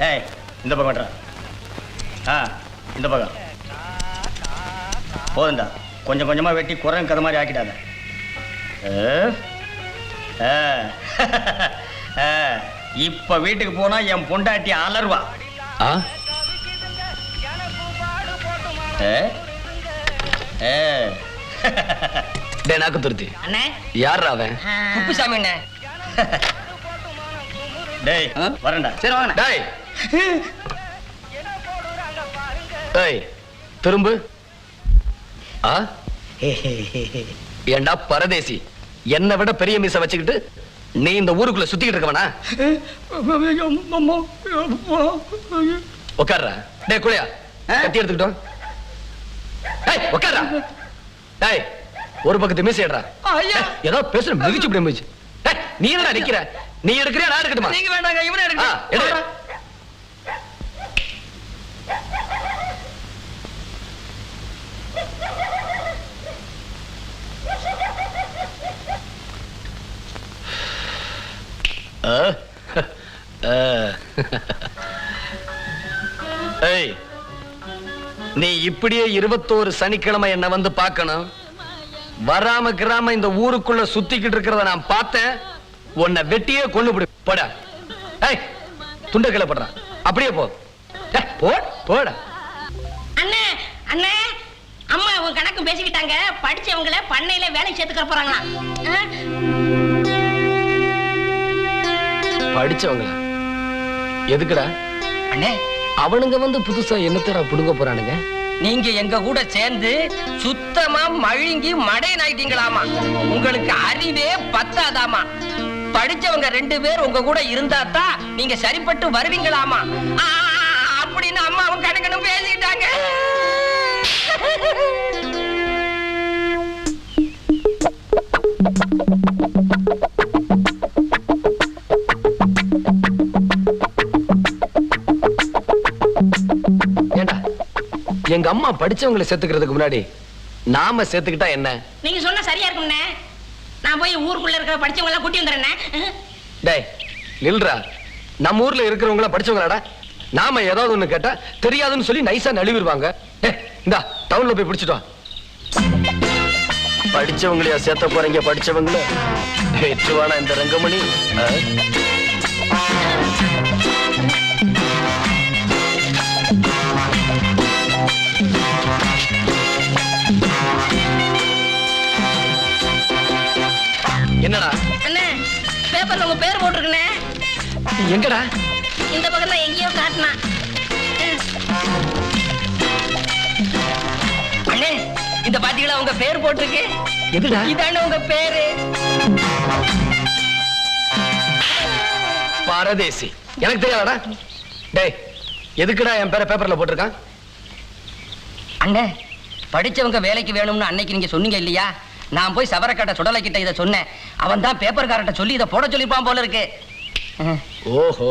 ஏய் இந்த பக்கம் வெட்டுறா ஆ இந்த பக்கம். போதுண்டா கொஞ்சம் கொஞ்சமாக வெட்டி குரங்கு கதை மாதிரி ஆக்கிட்டாங்க இப்போ வீட்டுக்கு போனால் என் பொண்டாட்டி அலர்வா ஆ? ஏ? ஏ. டே நாக்கு துருத்தி. அண்ணே. யார் அவன்? குப்புசாமி அண்ணே. டேய் ஆ? வரேன்டா. சரி வாங்கண்ணே டேய் டேய் திரும்பு. ஆ? ஏண்டா பரதேசி என்னை விட பெரிய மீச வச்சுக்கிட்டு நீ இந்த ஊருக்குள்ள சுத்திக்கிட்டு இருக்கவனா? உட்கார்றா டேய் குளியா. கத்தி எடுத்துக்கிட்டோம். டேய் உட்கார்றா டேய் ஒரு பக்கத்து மீசை. டேய், ஏதோ பேசுற மிதிச்சு இப்படி மிதிச்சு நீ என்னடா நிக்கிற? நீ எடுக்கிறியா நான் எடுக்கட்டுமா? நீங்க வேண்டாங்க இவனே ஆ, எடு. எடுக்க ஆ? ஆ. ஏய் நீ இப்படியே இருபத்தோரு சனிக்கிழமை என்ன வந்து பார்க்கணும். வராம கிராம இந்த ஊருக்குள்ள சுத்திக்கிட்டு இருக்கிறத நான் பார்த்தேன். உன்னை வெட்டியே கொண்டு போடு. போடா. ஏய் துண்ட கிளப்படுறான் அப்படியே போ. ஏய், போ போடா. அண்ணே அண்ணே. அம்மா உன் கணக்கு பேசிக்கிட்டாங்க. படிச்சவங்கள பண்ணையில வேலை சேர்த்துக்க போறாங்களாம். படிச்சவங்களா. எதுக்குடா? அண்ணே. அவனுங்க வந்து புதுசா என்னத்தடா புடுங்க போறானுங்க? நீங்க எங்க கூட சேர்ந்து சுத்தமா மழுங்கி மடையன் ஆயிட்டீங்களாமா? உங்களுக்கு அறிவே பத்தாதாமா? படிச்சவங்க ரெண்டு பேர் உங்க கூட இருந்தா தான் நீங்க சரிப்பட்டு வருவீங்களாமா? அப்படின்னு அம்மாவும் கணக்கனும் பேசிட்டாங்க. எங்க அம்மா படிச்சவங்களை சேர்த்துக்கிறதுக்கு முன்னாடி நாம சேர்த்துக்கிட்டா என்ன? நீங்க சொன்னா சரியா இருக்கும்ண்ணே. நான் போய் ஊருக்குள்ள இருக்கிற படிச்சவங்க எல்லாம் கூட்டி வந்துடுறேண்ணே. டேய் நில்றா. நம்ம ஊர்ல இருக்கிறவங்கள படிச்சவங்களாடா? நாம ஏதாவது ஒண்ணு கேட்டா தெரியாதுன்னு சொல்லி நைஸா நழுவிடுவாங்க. இந்தா டவுன்ல போய் பிடிச்சிட்டு வா. படிச்சவங்களையா சேர்த்த போறீங்க படிச்சவங்கள? ஏற்றுவானா இந்த ரங்கமணி. என்னடா? அண்ணே பேப்பர்ல உங்க பேர் போட்டிருக்குண்ணே. எங்கடா? இந்த பக்கம் தான் எங்கேயோ காட்டினா அண்ணே இந்த பாத்தீங்களா உங்க பேர் போட்டிருக்கு? எதுடா? இதானே உங்க பேரு. பாரதேசி. எனக்கு தெரியாதடா? டேய் எதுக்குடா என் பேரை பேப்பர்ல போட்டிருக்கான்? அண்ணே படிச்சவங்க வேலைக்கு வேணும்னு அன்னைக்கு நீங்க சொன்னீங்க இல்லையா? நான் போய் சவரக்கட்ட சுடலை கிட்ட இதை சொன்னேன். அவன் தான் பேப்பர்காரட்ட சொல்லி இதை போட சொல்லிப்பான் போல இருக்கு. ஓஹோ.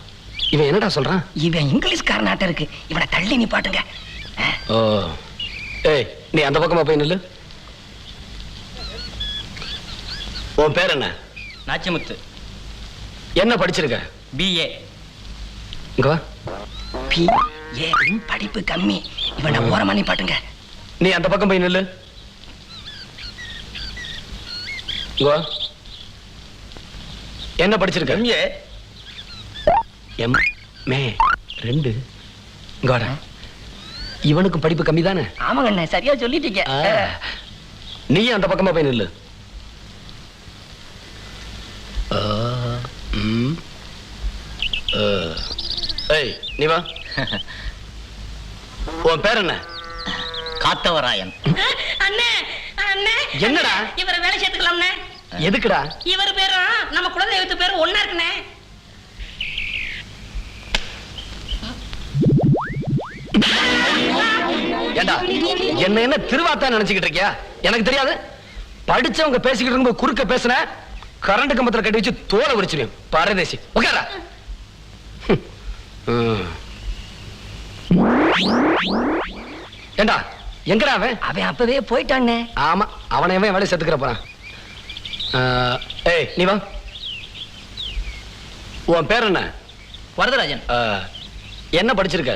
இவன் என்னடா சொல்றான்? இவன் இங்கிலீஷ்கார நாட்டம் இருக்கு. இவனை தள்ளி நிப்பாட்டுங்க அஹ். ஓ. ஏய் நீ அந்த பக்கமா போய் நில்லு. உன் பேர் என்ன? நாச்சிமுத்து. என்ன படிச்சிருக்க? பிஏ இங்க வா. பி ஏ படிப்பு கம்மி. இவனை ஓரமா நிப்பாட்டுங்க நீ அந்த பக்கம் போய் நில்லு. இங்க வா. என்ன படிச்சிருக்க? எம்ஏ எம் மே ரெண்டு. வாடா இவனுக்கு படிப்பு கம்மி தானே ஆமாங்க அண்ணே சரியா சொல்லிட்டீங்க. நீ அந்த பக்கமா போய் நில்லு. ஏய் நீ வா. உன் பேர் என்ன? காத்தவராயன். அண்ணே அண்ணே. என்னடா? இவரை வேலை சேர்த்துக்கலாம்ண்ணே. எதுக்குடா? இவர் பேரும் நம்ம குலதெய்வத்து பேரும் ஒண்ணா இருக்குண்ணே. ஏண்டா என்ன என்ன திருவாத்தா நினைச்சுக்கிட்டு இருக்கியா? எனக்கு தெரியாது. படிச்சவங்க பேசிக்கிட்டு இருக்கும்போது குறுக்க பேசுன கரண்ட் கம்பத்துல கட்டி வச்சு தோலை உரிச்சிருவேன். பரதேசி. உட்காரா ஏண்டா எங்கடா அவன்? அவன் அப்பவே போயிட்டானே. ஆமா அவனை அவன் வேலை செத்துக்கிற போறான். ஏய் நீ வா. உன் பேர் என்ன? வரதராஜன். என்ன படிச்சிருக்க?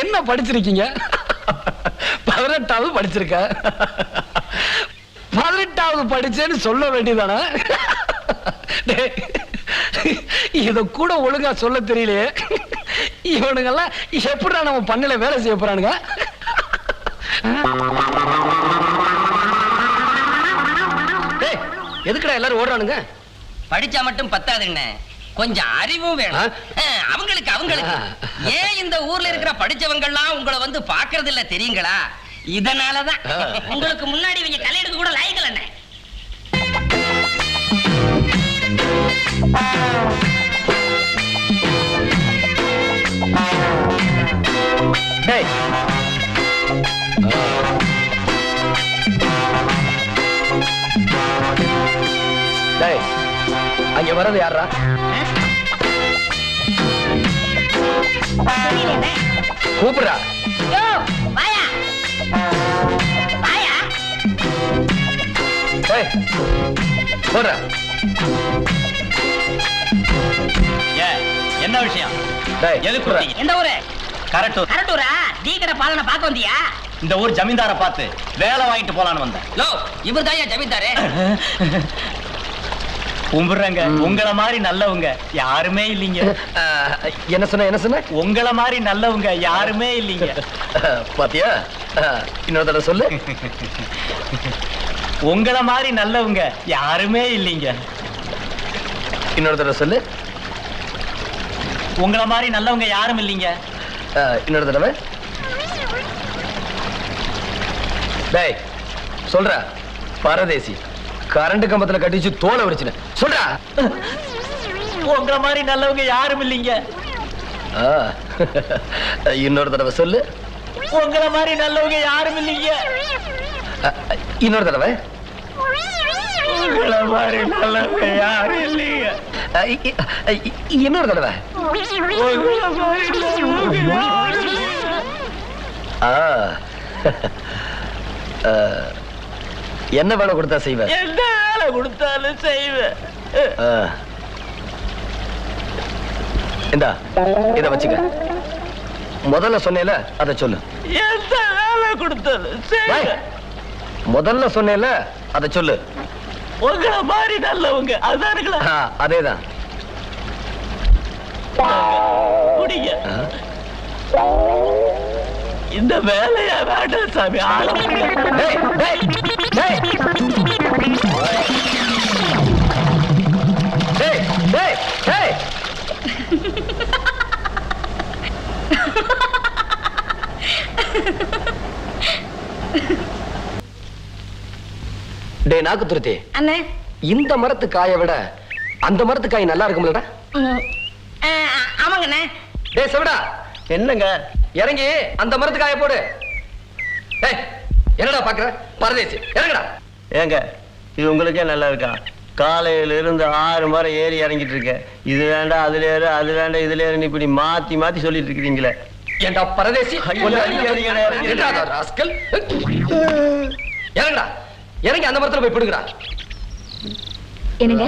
என்ன படிச்சிருக்கீங்க? பதினெட்டாவது படிச்சிருக்க. பதினெட்டாவது படிச்சேன்னு சொல்ல வேண்டியதானே டேய், இத கூட ஒழுங்கா சொல்ல தெரியலையே. இவனுங்கெல்லாம் எப்படிடா நம்ம பண்ணையில வேலை செய்ய போறானுங்க? டேய், எதுக்குடா எல்லாரும் ஓடுறானுங்க? படிச்சா மட்டும் பத்தாதுண்ணே கொஞ்சம் அறிவும் வேணும். அவங்களுக்கு அவங்களுக்கு. ஏன் இந்த ஊர்ல இருக்கிற படிச்சவங்க எல்லாம் உங்களை வந்து பாக்குறது இல்ல தெரியுங்களா? இதனாலதான். உங்களுக்கு முன்னாடி இவங்க தலையெடுக்க கூட லாய்க்கல டேய். அங்க வர்றது யாரா கூப்பிடுறா. போடுறா. என்ன விஷயம்? எந்த ஊரு? கரெக்ட் கரட்டூரா? டீ கடை பாலனை பார்க்க வந்தியா? இந்த ஊர் ஜமீன்தாரை பார்த்து வேலை வாங்கிட்டு போலான்னு வந்தேன். லோ இவர் தான் ஜமீன்தாரு. கும்பிடுறேங்க உங்களை மாதிரி நல்லவங்க யாருமே இல்லைங்க. என்ன சொன்ன என்ன சொன்ன? உங்களை மாதிரி நல்லவங்க யாருமே இல்லைங்க. பாத்தியா? இன்னொரு தடவை சொல்லு. உங்களை மாதிரி நல்லவங்க யாருமே இல்லைங்க. இன்னொரு தடவை சொல்லு. உங்களை மாதிரி நல்லவங்க யாரும் இல்லைங்க. இன்னொரு தடவை. டேய் சொல்ற. பரதேசி. கரண்ட் கம்பத்துல கட்டிச்சு தோலை உரிச்சுன சொல்றா. உங்களை மாதிரி நல்லவங்க யாரும் இல்லைங்க. இன்னொரு தடவை சொல்லு. உங்களை மாதிரி நல்லவங்க யாரும் இல்லைங்க. இன்னொரு தடவை. உங்களை மாதிரி நல்லவங்க யாரும் இல்லைங்க. இன்னொரு தடவை. என்ன வேலை கொடுத்தா செய்வ? என்ன வேலை கொடுத்தாலும் செய்வேன். இந்தா இத வச்சுக்க. முதல்ல சொன்னேல அத சொல்லு. முதல்ல சொன்னேல அத சொல்லு. உங்களை மாதிரி நல்லவங்க அதானுங்களா அதேதான். குடிங்க. இந்த வேலையா வேண்டாம் சாமி. டே நாக்கு துருத்தி அண்ணே. இந்த மரத்து காயை விட அந்த மரத்து காய் நல்லா இருக்கும்லடா. ஆமாங்கண்ணே. டே செவடா. என்னங்க? இறங்கி அந்த மரத்து காயை போடு. டேய் என்னடா பாக்குற? பரதேசி. இறங்குடா. ஏங்க இது உங்களுக்கே நல்லா இருக்கா? காலையில இருந்து ஆறு மரம் ஏறி இறங்கிட்டு இருக்கேன் இது வேண்டாம் அதுல ஏறு அது வேண்டாம் இதுல ஏறுன்னு இப்படி மாத்தி மாத்தி சொல்லிட்டு இருக்கிறீங்களே. ஏண்டா பரதேசி? ராஸ்கல்? இறங்குடா. இறங்கி அந்த மரத்துல போய் பிடுங்கடா என்னங்க?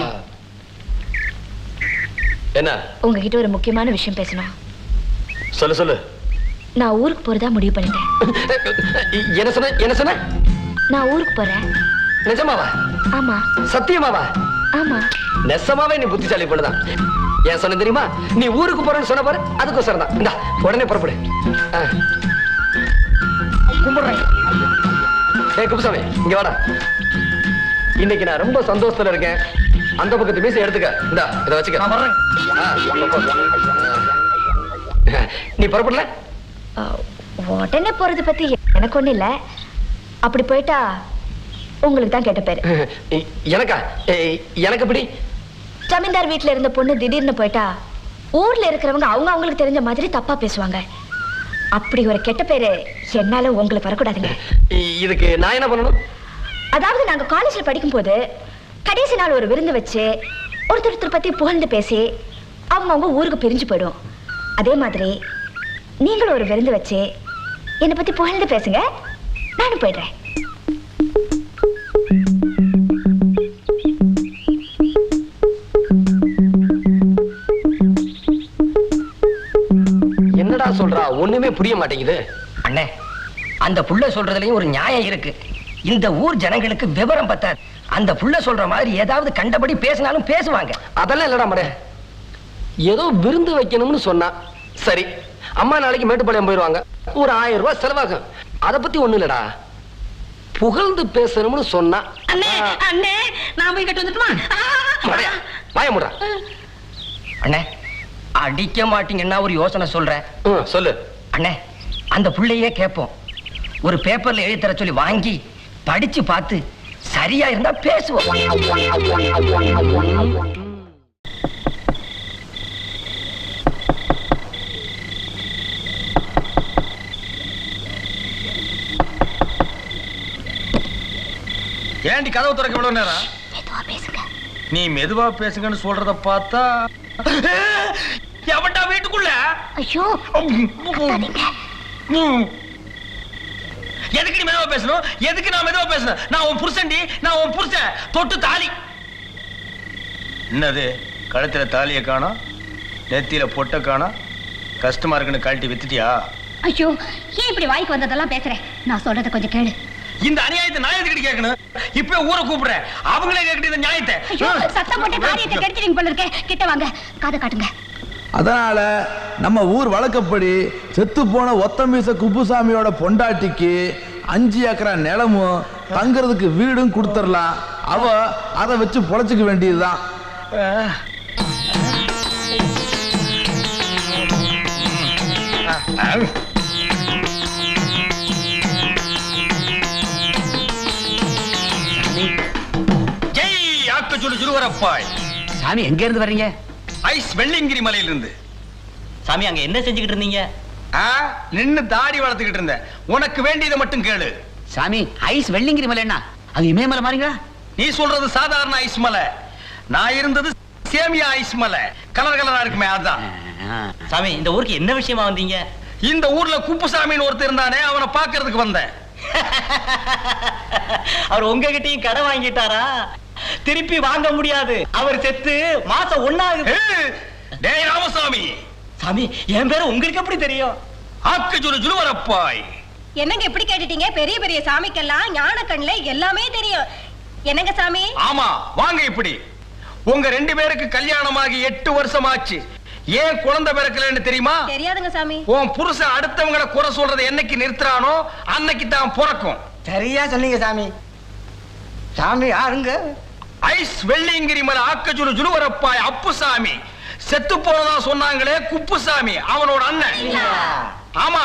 என்ன? உங்ககிட்ட ஒரு முக்கியமான விஷயம் பேசணும். சொல்லு சொல்லு. நான் ஊருக்கு போறதா முடிவு பண்ணிட்டேன். என்ன சொன்ன? என்ன சொன்ன? நான் ஊருக்கு போறேன். நிஜமாவா? ஆமா. சத்தியமாவா? ஆமா. நெசமாவே நீ புத்திசாலி பொண்ணுதான். ஏன் சொன்ன தெரியுமா? நீ ஊருக்கு போறேன்னு சொன்ன பாரு அதுக்கோசரம் தான். இந்தா உடனே புறப்படு. கும்பிடுறேன். குப்புசாமி இங்க வாடா. இன்னைக்கு நான் ரொம்ப சந்தோஷத்துல இருக்கேன். அந்த பக்கத்து மீசை எடுத்துக்க. இந்தா இதை வச்சுக்க. நான் வர்றேன். நீ புறப்படல? உடனே போறது பத்தி எனக்கு ஒண்ணு இல்ல. அப்படி போயிட்டா உங்களுக்கு தான் கெட்ட பேரு. எனக்கா? எனக்கு எப்படி? ஜமீன்தார் வீட்ல இருந்த பொண்ணு திடீர்னு போயிட்டா ஊர்ல இருக்கிறவங்க அவங்க அவங்களுக்கு தெரிஞ்ச மாதிரி தப்பா பேசுவாங்க. அப்படி ஒரு கெட்ட பேரு என்னால உங்களுக்கு வரக்கூடாதுங்க. இதுக்கு நான் என்ன பண்ணணும்? அதாவது நாங்க காலேஜ்ல படிக்கும்போது கடைசி நாள் ஒரு விருந்து வச்சு ஒருத்தர் ஒருத்தர் பத்தி புகழ்ந்து பேசி அவங்க அவங்க ஊருக்கு பிரிஞ்சு போயிடும் அதே மாதிரி நீங்களும் ஒரு விருந்து வச்சு என்னை பத்தி புகழ்ந்து பேசுங்க. நானும் போயிடுறேன். ஒண்ணுமே புரிய மாட்டேங்குது. அண்ணே அந்த புள்ள சொல்றதுலயும் ஒரு நியாயம் இருக்கு. இந்த ஊர் ஜனங்களுக்கு விவரம் பத்தாது. அந்த புள்ள சொல்ற மாதிரி ஏதாவது கண்டபடி பேசினாலும் பேசுவாங்க. அதெல்லாம் இல்லடா மடே. ஏதோ விருந்து வைக்கணும்னு சொன்னா சரி அம்மா நாளைக்கு மேட்டுப்பாளையம் போயிடுவாங்க ஒரு ஆயிரம் ரூபாய் செலவாகும். அத பத்தி ஒண்ணு இல்லடா. புகழ்ந்து பேசணும்னு சொன்னா அண்ணே அண்ணே நான் போய் கட்டு வந்துட்டுமா? வாய முடா அண்ணே அடிக்க மாட்டீங்கன்னா ஒரு யோசனை சொல்றேன். சொல்லு. அண்ணே அந்த புள்ளையே கேட்போம். ஒரு பேப்பர்ல எழுதி தர சொல்லி வாங்கி படிச்சு பார்த்து சரியா இருந்தா பேசுவோம். ஏண்டி கதவு திறக்க இவ்வளவு நேரம்? நீ மெதுவா பேசுங்கன்னு சொல்றத பார்த்தா எவன்டா வீட்டுக்குள்ள? ஐயோ. எதுக்கு நீ மெதுவா பேசணும்? எதுக்கு நான் மெதுவா பேசணும்? நான் உன் புருஷன்டி நான் உன் புருஷன் தொட்டு தாலி. என்னது? கழுத்துல தாலியை காணோம் நெத்தியில பொட்டை காணோம் கஷ்டமா இருக்குன்னு கழட்டி வித்துட்டியா? ஐயோ ஏன் இப்படி வாய்க்கு வந்ததெல்லாம் பேசுறேன் நான் சொல்றத கொஞ்சம் கேளு. இந்த அநியாயத்தை நான் எதுக்கிட்டு கேட்கணும்? இப்ப ஊரை கூப்பிடுறேன். அவங்களே கேட்கிட்டு இந்த நியாயத்தை. ஐயோ சத்தம் போட்டு காரியத்தை கெடுத்துறீங்க போல இருக்கே. கிட்ட வாங்க. காதை காட்டுங்க. அதனால நம்ம ஊர் வழக்கப்படி செத்து போன ஒத்தமீச குப்புசாமியோட பொண்டாட்டிக்கு அஞ்சு ஏக்கரா நிலமும் தங்குறதுக்கு வீடும் கொடுத்துடலாம். அவ அதை வச்சு பொழைச்சிக்க வேண்டியதுதான். சாமி எங்க இருந்து வர்றீங்க? ஐஸ் வெள்ளிங்கிரி மலையில இருந்து சாமி அங்க என்ன செஞ்சுக்கிட்டு இருந்தீங்க? நின்னு தாடி வளர்த்துக்கிட்டு இருந்தேன். உனக்கு வேண்டியதை மட்டும் கேளு. சாமி ஐஸ் வெள்ளிங்கிரி மலை என்ன? அது இமயமலை மாறிங்களா நீ சொல்றது சாதாரண ஐஸ் மலை. நான் இருந்தது சேமியா ஐஸ் மலை. கலர் கலரா இருக்குமே அதான் சாமி இந்த ஊருக்கு என்ன விஷயமா வந்தீங்க? இந்த ஊர்ல குப்புசாமின்னு ஒருத்தர் இருந்தானே அவனை பாக்குறதுக்கு வந்தேன். அவர் உங்ககிட்டயும் கடை வாங்கிட்டாரா? திருப்பி வாங்க முடியாது. அவர் செத்து மாசம் ஏய், டேய் ராமசாமி. சாமி என் பேரு உங்களுக்கு எப்படி தெரியும்? ஆக்க சொல்லு ஜுலுவரப்பாய் என்னங்க இப்படி கேட்டுட்டீங்க? பெரிய பெரிய சாமிக்கெல்லாம் ஞான கண்ணுல எல்லாமே தெரியும். என்னங்க சாமி? ஆமா வாங்க இப்படி. உங்க ரெண்டு பேருக்கு கல்யாணமாகி எட்டு வருஷம் ஆச்சு ஏன் குழந்தை பிறக்கலன்னு தெரியுமா? தெரியாதுங்க சாமி. உன் புருஷன் அடுத்தவங்களை குறை சொல்றதை என்னைக்கு நிறுத்துறானோ அன்னைக்கு தான் பிறக்கும். சரியா சொன்னீங்க சாமி. சாமி யாருங்க? ஐஸ் வெள்ளியங்கிரி மலை ஆக்கச்சுரு ஜுலுவரப்பாய் அப்புசாமி. செத்து போனதா சொன்னாங்களே குப்புசாமி அவனோட அண்ணன். ஆமா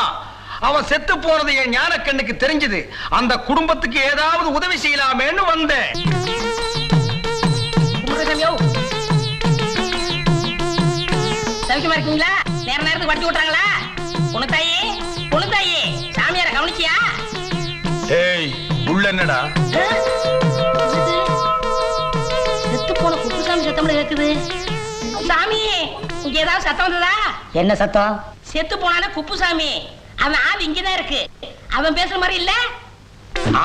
அவன் செத்து போனது என் ஞானக்கண்ணுக்கு தெரிஞ்சது. அந்த குடும்பத்துக்கு ஏதாவது உதவி செய்யலாமேன்னு வந்தேன். சவிக்கமா இருக்கீங்களா நேர நேரத்துக்கு படிச்சு விட்டாங்களா? பொண்ணுத்தாயி பொண்ணுத்தாயி சாமியார கவனிச்சியா? ஏய் உள்ள என்னடா? செத்து போன சத்தம்ல கேக்குது. சாமி இங்க ஏதாவது சத்தம் வந்ததா? என்ன சத்தம்? செத்து போனான குப்புசாமி. அவன் ஆவி இங்கதான் இருக்கு. அவன் பேசுற மாதிரி இல்ல?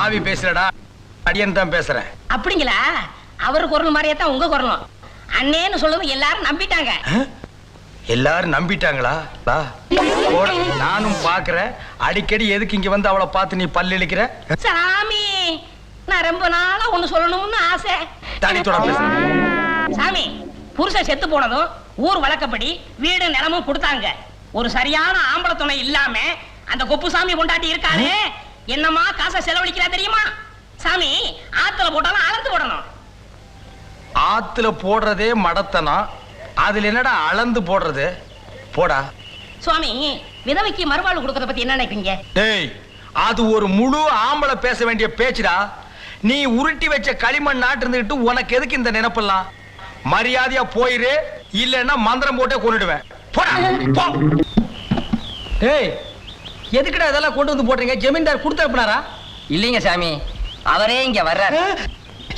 ஆவி பேசுறடா. அடியன் தான் பேசுறேன். அப்படிங்களா? அவர் குரல் மாதிரியே தான் உங்க குரலும். அண்ணேன்னு சொல்லுறது எல்லாரும் நம்பிட்டாங்க. எல்லாரும் நம்பிட்டாங்களா. நானும் பாக்குறேன். அடிக்கடி எதுக்கு இங்க வந்து அவளை பார்த்து நீ பல்லு இழிக்கிற? சாமி நான் ரொம்ப நாளா ஒண்ணு சொல்லணும்னு ஆசை. சாமி புருஷன் செத்து போனதும் ஊர் வழக்கப்படி வீடு நிலமும் கொடுத்தாங்க. ஒரு சரியான ஆம்பளை துணை இல்லாம அந்த குப்புசாமி கொண்டாட்டி இருக்காரு என்னமா காசை செலவழிக்கிறா தெரியுமா? சாமி ஆத்துல போட்டாலும் அளந்து போடணும். ஆத்துல போடுறதே மடத்தனம். அதுல என்னடா அளந்து போடுறது? போடா. சுவாமி விதவைக்கு மறுவாழ்வு கொடுக்கறத பத்தி என்ன நினைப்பீங்க? டேய் அது ஒரு முழு ஆம்பளை பேச வேண்டிய பேச்சுடா. நீ உருட்டி வச்ச களிமண் நாட்டு இருந்துகிட்டு உனக்கு எதுக்கு இந்த நினைப்பெல்லாம்? மரியாதையா போயிரு இல்லைன்னா மந்திரம் போட்டே கொண்டுடுவேன் ஏய் எதுக்குடா இதெல்லாம் கொண்டு வந்து போடுறீங்க? ஜமீன்தார் கொடுத்து அனுப்புனாரா இல்லைங்க சாமி அவரே இங்க வர்றாரு.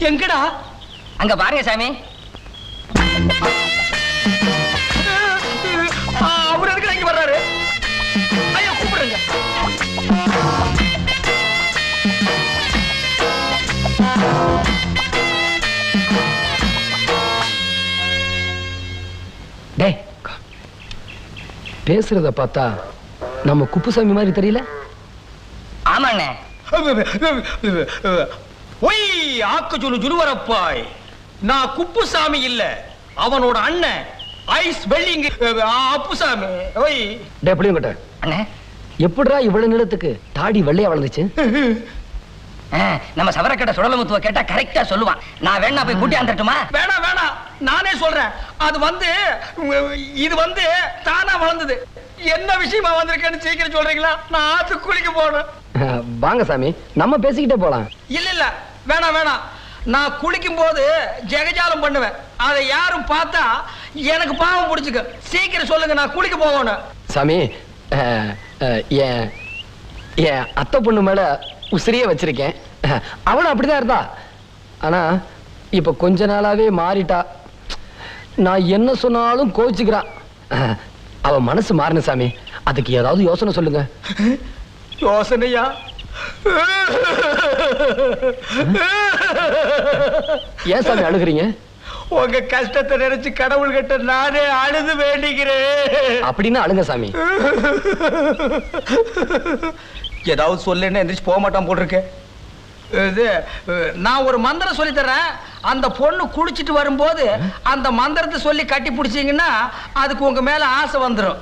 எங்கடா? அங்க பாருங்க சாமி. அவர் எதுக்கு இங்க வர்றாரு? ஐயா கூப்பிடுங்க. டேய் பேசுறத பார்த்தா நம்ம குப்புசாமி மாதிரி தெரியல? ஆமாண்ணே ஒய் ஆக்கு நான் குப்புசாமி இல்ல அவனோட அண்ணன். ஐஸ் வெள்ளிங்க அப்புசாமி ஒய் டே புளியங்கட்ட. அண்ணே. எப்படிடா இவ்வளவு நிலத்துக்கு தாடி வெள்ளையா வளர்ந்துச்சு? ஆ, நம்ம சவரக்கட்டை சுடலமுத்துவ கேட்டா கரெக்டா சொல்லுவான். நான் வேணா போய் கூட்டி வந்துட்டுமா வேணாம் வேணாம் நானே சொல்றேன். அது வந்து இது வந்து தானா வளர்ந்தது. என்ன விஷயமா வந்திருக்கேன்னு சீக்கிரம் சொல்றீங்களா? நான் ஆத்து குளிக்க போறேன் வாங்க சாமி நம்ம பேசிக்கிட்டே போலாம். இல்ல இல்ல. வேணாம் வேணாம் நான் குளிக்கும் போது ஜெகஜாலம் பண்ணுவேன். அதை யாரும் பார்த்தா எனக்கு பாவம் பிடிச்சுக்க. சீக்கிரம் சொல்லுங்க நான் குளிக்க போகணும் சாமி என் என் அத்தை பொண்ணு மேல உசிரியே வச்சிருக்கேன். அவளும் அப்படிதான் இருந்தா. ஆனா இப்ப கொஞ்ச நாளாவே மாறிட்டா. நான் என்ன சொன்னாலும் கோச்சுக்கிறான் அவ மனசு மாறின சாமி. அதுக்கு ஏதாவது யோசனை சொல்லுங்க. யோசனையா? ஏன் சாமி அழுகுறீங்க? உங்க கஷ்டத்தை நினைச்சு கடவுள் கிட்ட நானே அழுது வேண்டிக்கிறேன். அப்படின்னா அழுங்க சாமி. ஏதாவது சொல்லுன்னு எந்திரிச்சு போக மாட்டான் போட்டிருக்கேன் இது நான் ஒரு மந்திரம் சொல்லி தரேன் அந்த பொண்ணு குளிச்சிட்டு வரும்போது அந்த மந்திரத்தை சொல்லி கட்டி பிடிச்சீங்கன்னா அதுக்கு உங்க மேல ஆசை வந்துடும்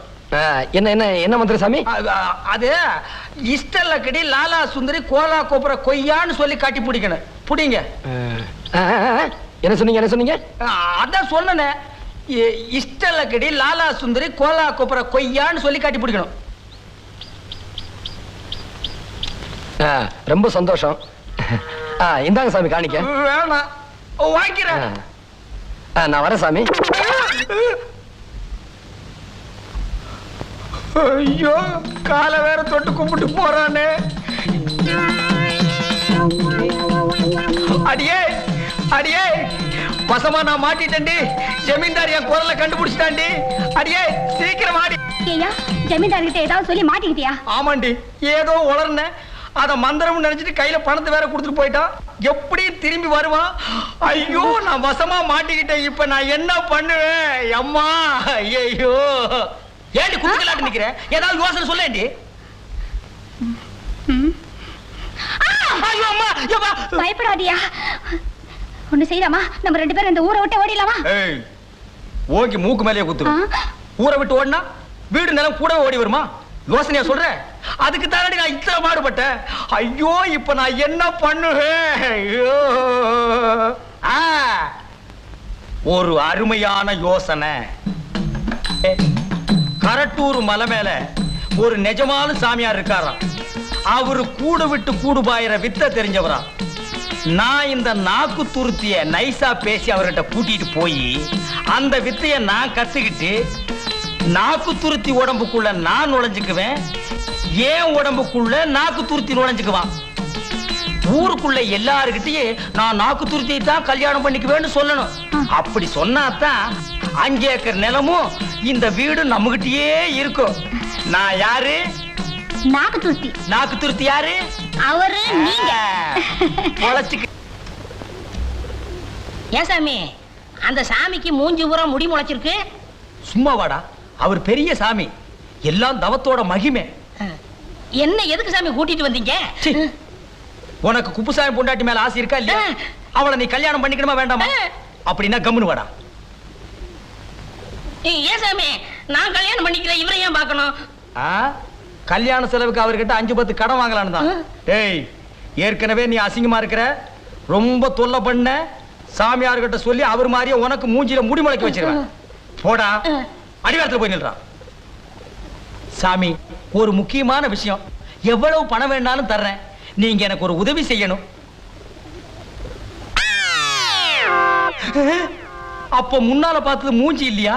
என்ன என்ன என்ன மந்திரம் சாமி? அது இஷ்டல்லக்கடி லாலா சுந்தரி கோலா கோபுர கொய்யான்னு சொல்லி கட்டி பிடிக்கணும். பிடிங்க. என்ன சொன்னீங்க என்ன சொன்னீங்க? அதான் சொன்னேன். இஷ்டல்லக்கடி லாலா சுந்தரி கோலா கோபுர கொய்யான்னு சொல்லி கட்டி பிடிக்கணும். ரொம்ப சந்தோஷம். இந்தாங்க சாமி காணிக்க. வேணாம் வாங்கிக்கிறேன். நான் வரேன் சாமி. ஐயோ காலை வேற தொட்டு கும்பிட்டு போறானே. அடியே அடியே வசமா நான் மாட்டிட்டேன்டி. ஜமீன்தார் என் குரலை கண்டுபிடிச்சிட்டாண்டி அடியே சீக்கிரம் ஆடி. ஏயா ஜமீன்தார்கிட்ட ஏதாவது சொல்லி மாட்டிக்கிட்டியா? ஆமாண்டி ஏதோ உளர்னேன் அத மந்திரம் நினைச்சிட்டு கையில பணத்தை வேற கொடுத்துட்டு போயிட்டான் எப்படி திரும்பி வருவான். ஐயோ நான் வசமா மாட்டிக்கிட்டேன். இப்ப நான் என்ன பண்ணுவேன்? அம்மா ஐயோ ஏண்டி குடுக்கலாட்டு நிக்கிறேன் ஏதாவது யோசனை சொல்லேண்டி. பயப்படாதியா. ஒண்ணு செய்யலாமா? நம்ம ரெண்டு பேரும் இந்த ஊரை விட்டு ஓடிடலாமா? ஓங்கி மூக்கு மேலேயே குத்துரு. ஆ? ஊரை விட்டு ஓடினா வீடு நிலம் கூடவே ஓடி வருமா? யோசனையா சொல்றேன் அதுக்கு தானடி நான் இத்தனை பாடுபட்டேன் ஐயோ இப்ப நான் என்ன பண்ணுவேன்? ஒரு அருமையான யோசனை. கரட்டூர் மலை மேல ஒரு நிஜமான சாமியார் இருக்காராம். அவரு கூடு விட்டு கூடு பாயிற வித்த தெரிஞ்சவரா? நான் இந்த நாக்கு துருத்திய நைஸா பேசி அவர்கிட்ட கூட்டிட்டு போய் அந்த வித்தைய நான் கத்துக்கிட்டு நாக்கு துருத்தி உடம்புக்குள்ள நான் நுழைஞ்சுக்குவேன் ஏன் உடம்புக்குள்ள நாக்கு துருத்தி நுழைஞ்சுக்குவான்? ஊருக்குள்ள எல்லாருக்கிட்டயும் நான் நாக்கு துருத்தியை தான் கல்யாணம் பண்ணிக்குவேன்னு சொல்லணும். அப்படி சொன்னாதான் அஞ்சு ஏக்கர் நிலமும் இந்த வீடு நம்மகிட்டயே இருக்கும். நான் யாரு? நாக்கு துருத்தி. நாக்கு துருத்தி யாரு? அவரு பொழைச்சுக்க ஏன் சாமி? அந்த சாமிக்கு மூஞ்சி பூரா முடி முளைச்சிருக்கு. சும்மா வாடா. அவர் பெரிய சாமி. எல்லாம் தவத்தோட மகிமை. என்ன எதுக்கு சாமி கூட்டிட்டு வந்தீங்க. உனக்கு குப்புசாமி பொண்டாட்டி மேல ஆசை இருக்கா இல்லையா. அவளை நீ கல்யாணம் பண்ணிக்கணுமா வேண்டாமா. அப்படின்னா கம்முனு வாடா. ஏன் சாமி? நான் கல்யாணம் பண்ணிக்கல இவரை ஏன் பார்க்கணும்? ஆ? கல்யாண செலவுக்கு அவர்கிட்ட அஞ்சு பத்து கடன் வாங்கலான்னு தான். ஏய் ஏற்கனவே நீ அசிங்கமா இருக்கிற ரொம்ப தொல்லை பண்ண சாமியார்கிட்ட சொல்லி அவர் மாதிரியே உனக்கு மூஞ்சில முடி முளைக்க வச்சிருவேன். போடா. அடிவாரத்துல போய் நில்றான் சாமி ஒரு முக்கியமான விஷயம். எவ்வளவு பணம் வேணாலும் தர்றேன். நீங்க எனக்கு ஒரு உதவி செய்யணும். அப்ப முன்னால பார்த்தது மூஞ்சி இல்லையா?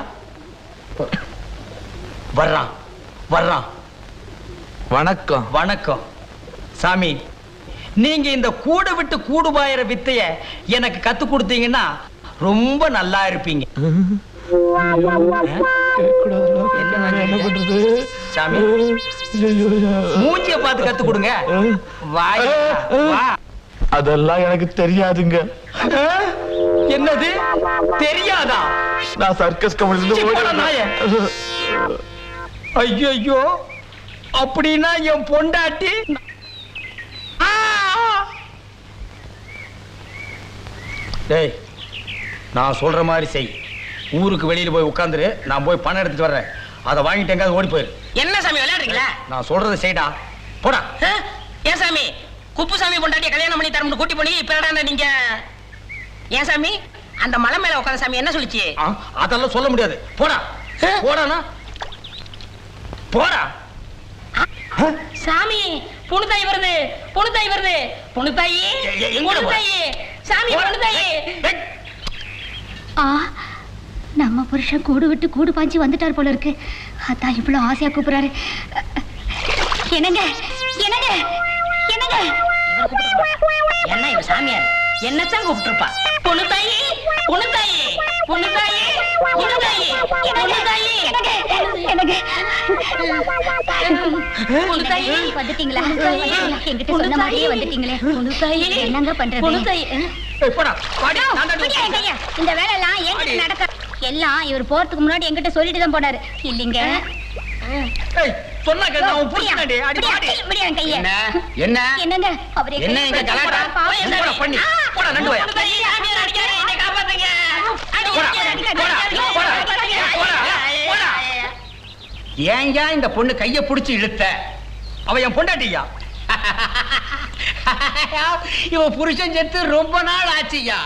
வர்றான். வர்றான். வணக்கம். வணக்கம். சாமி நீங்க இந்த கூடு விட்டு கூடு பாயிற வித்தைய எனக்கு கத்து கொடுத்தீங்கன்னா ரொம்ப நல்லா இருப்பீங்க. சாமி மூஞ்சிய பார்த்து கத்து கொடுங்க. அதெல்லாம் எனக்கு தெரியாதுங்க? என்னது? தெரியாதா? நான் சர்க்கஸ் நாயே. ஐயோ ஐயோ அப்படின்னா என் பொண்டாட்டி ஆ! டேய் நான் சொல்ற மாதிரி செய். ஊருக்கு வெளியில போய் உட்காந்துரு நான் போய் பணம் எடுத்துட்டு வர்றேன். அதை வாங்கிட்டு எங்காவது ஓடி போயிரு. என்ன சாமி விளையாடுறீங்களா? நான் சொல்றதை செய்டா. போடா? ஏன் சாமி? குப்புசாமி பொண்டாட்டிய கல்யாணம் பண்ணி தரமுன்னு கூட்டி பண்ணி இப்ப என்னடா நீங்க? ஏன் சாமி? அந்த மலை மேல உட்காந்த சாமி என்ன சொல்லுச்சு? ஆ, அதெல்லாம் சொல்ல முடியாது. போடா. போடானா? போடா. சாமி புணுத்தாய் வருது புணுத்தாய் வருது. போற? புணுத்தாயி சாமி ஏய், ஆ நம்ம புருஷன் கூடு விட்டு கூடு பாஞ்சு வந்துட்டார் போல இருக்கு. அதான் இவ்வளவு ஆசையா கூப்பிடுறாரு. என்னங்க என்னங்க என்னங்க? என்ன இவ சாமியார்? என்னத்தான் கூப்பிட்டுருப்பா? புணுத்தாயி புணுத்தாயி புணுத்தாயி புணுத்தாயி புணுத்தாயி எனக்கு புணுத்தாயி வந்துட்டீங்களா? என்கிட்ட சொன்ன மாதிரியே வந்துட்டீங்களே. என்னங்க பண்றது? இந்த வேலை எல்லாம் என்கிட்ட. நடக்க எல்லாம் இவர் போறதுக்கு முன்னாடி என்கிட்ட சொல்லிட்டு தான் போனாரு. இல்லைங்க. ஏய், சொன்னா கேட்டா அவன் புடிச்சாடி அடி என் கையை. என்ன? என்ன? என்னங்க? அவர் என்ன இங்க கலாட்டா? போடா. பண்ணி. போடா, நண்டு என்னை காப்பாத்துங்க. போடா, போடா, போடா, போடா, போடா. ஏன்யா இந்த பொண்ணு கைய புடிச்சு இழுத்த? அவ என் பொண்டாட்டியா? இவ புருஷன் செத்து ரொம்ப நாள் ஆச்சுயா?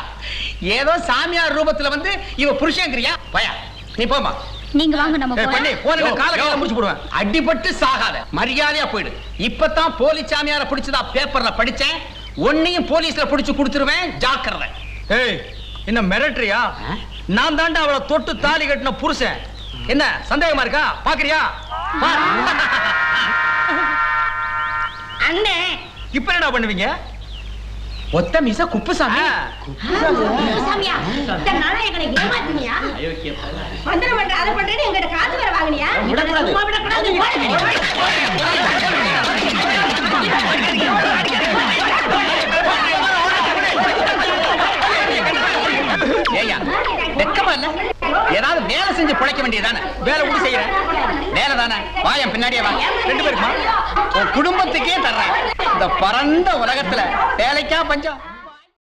ஏதோ சாமியார் ரூபத்துல வந்து இவ புருஷங்கிறியா? பயா நீ போமா நீங்க வாங்க நம்ம பண்ணி போன கால கையில முடிச்சு போடுவேன். அடிபட்டு சாகாத. மரியாதையா போயிடு. இப்பதான் போலீஸ் சாமியார பிடிச்சதா பேப்பர்ல படிச்சேன். உன்னையும் போலீஸ்ல பிடிச்சு கொடுத்துருவேன். ஜாக்கிரதை. ஏய் என்ன மிரட்டுறியா? நான் தாண்டா அவளை தொட்டு தாலி கட்டின புருஷன். என்ன சந்தேகமா இருக்கா? பாக்குறியா. அண்ணே. இப்ப என்னடா பண்ணுவீங்க? ஒத்த மீச குப்புசாமி சாமியா? இந்த நாராயணனை ஏமாத்தினியா? மந்திரம் பண்ற அதை பண்றேன்னு எங்கிட்ட காசு வேற வாங்குனியா? சும்மா விடக்கூடாது. ஓடுங்க. ஏய்யா வெக்கமா ஏதாவது வேலை செஞ்சு பிழைக்க வேண்டியதானே வேலை கூட செய்யற வேலை தானே? வா என் பின்னாடியே வா. ரெண்டு பேருக்குமா? உன் குடும்பத்துக்கே தர்றேன். இந்த பரந்த உலகத்துல வேலைக்கா பஞ்சம்.